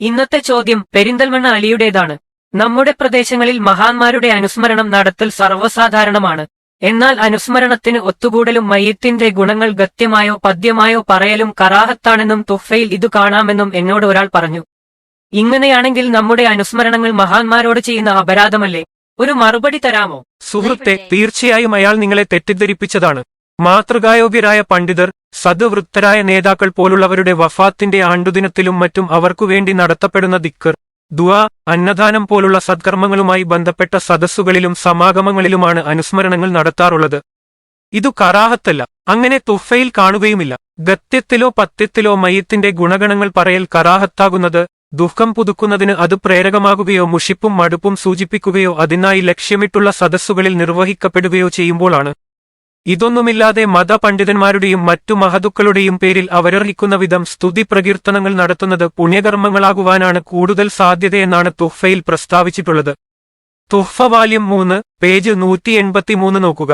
ഇന്നത്തെ ചോദ്യം പെരിന്തൽമണ്ണ അലിയുടേതാണ്. നമ്മുടെ പ്രദേശങ്ങളിൽ മഹാന്മാരുടെ അനുസ്മരണം നടത്തൽ സർവസാധാരണമാണ്. എന്നാൽ അനുസ്മരണത്തിന് ഒത്തുകൂടലും മയ്യത്തിന്റെ ഗുണങ്ങൾ ഗത്യമായോ പദ്യമായോ പറയലും കറാഹത്താണെന്നും തുഫയിൽ ഇതു കാണാമെന്നും എന്നോട് ഒരാൾ പറഞ്ഞു. ഇങ്ങനെയാണെങ്കിൽ നമ്മുടെ അനുസ്മരണങ്ങൾ മഹാന്മാരോട് ചെയ്യുന്ന അപരാധമല്ലേ? ഒരു മറുപടി തരാമോ? സുഹൃത്തെ തീർച്ചയായും അയാൾ നിങ്ങളെ തെറ്റിദ്ധരിപ്പിച്ചതാണ്. മാതൃകായോഗ്യരായ പണ്ഡിതർ സദ്വൃത്തരായ നേതാക്കൾ പോലുള്ളവരുടെ വഫാത്തിന്റെ ആണ്ടുദിനത്തിലും മറ്റും അവർക്കുവേണ്ടി നടത്തപ്പെടുന്ന ദിക്കർ ദുആ അന്നദാനം പോലുള്ള സദ്കർമ്മങ്ങളുമായി ബന്ധപ്പെട്ട സദസ്സുകളിലും സമാഗമങ്ങളിലുമാണ് അനുസ്മരണങ്ങൾ നടത്താറുള്ളത്. ഇതു കറാഹത്തല്ല. അങ്ങനെ തുഫയിൽ കാണുകയുമില്ല. ഗത്യത്തിലോ പത്യത്തിലോ മയ്യത്തിന്റെ ഗുണഗണങ്ങൾ പറയൽ കറാഹത്താകുന്നത് ദുഃഖം പുതുക്കുന്നതിന് അത് പ്രേരകമാകുകയോ മുഷിപ്പും മടുപ്പും സൂചിപ്പിക്കുകയോ അതിനായി ലക്ഷ്യമിട്ടുള്ള സദസ്സുകളിൽ നിർവഹിക്കപ്പെടുകയോ ചെയ്യുമ്പോഴാണ് ഇതൊന്നുമില്ലാതെ മതപണ്ഡിതന്മാരുടെയും മറ്റു മഹതുക്കളുടെയും പേരിൽ അവരർഹിക്കുന്ന വിധം സ്തുതി പ്രകീർത്തനങ്ങൾ നടത്തുന്നത് പുണ്യകർമ്മങ്ങളാകുവാനാണ് കൂടുതൽ സാധ്യതയെന്നാണ് തുഹ്ഫയിൽ പ്രസ്താവിച്ചിട്ടുള്ളത്. തുഹ്ഫ വാല്യം മൂന്ന് പേജ് നൂറ്റി എൺപത്തിമൂന്ന് നോക്കുക.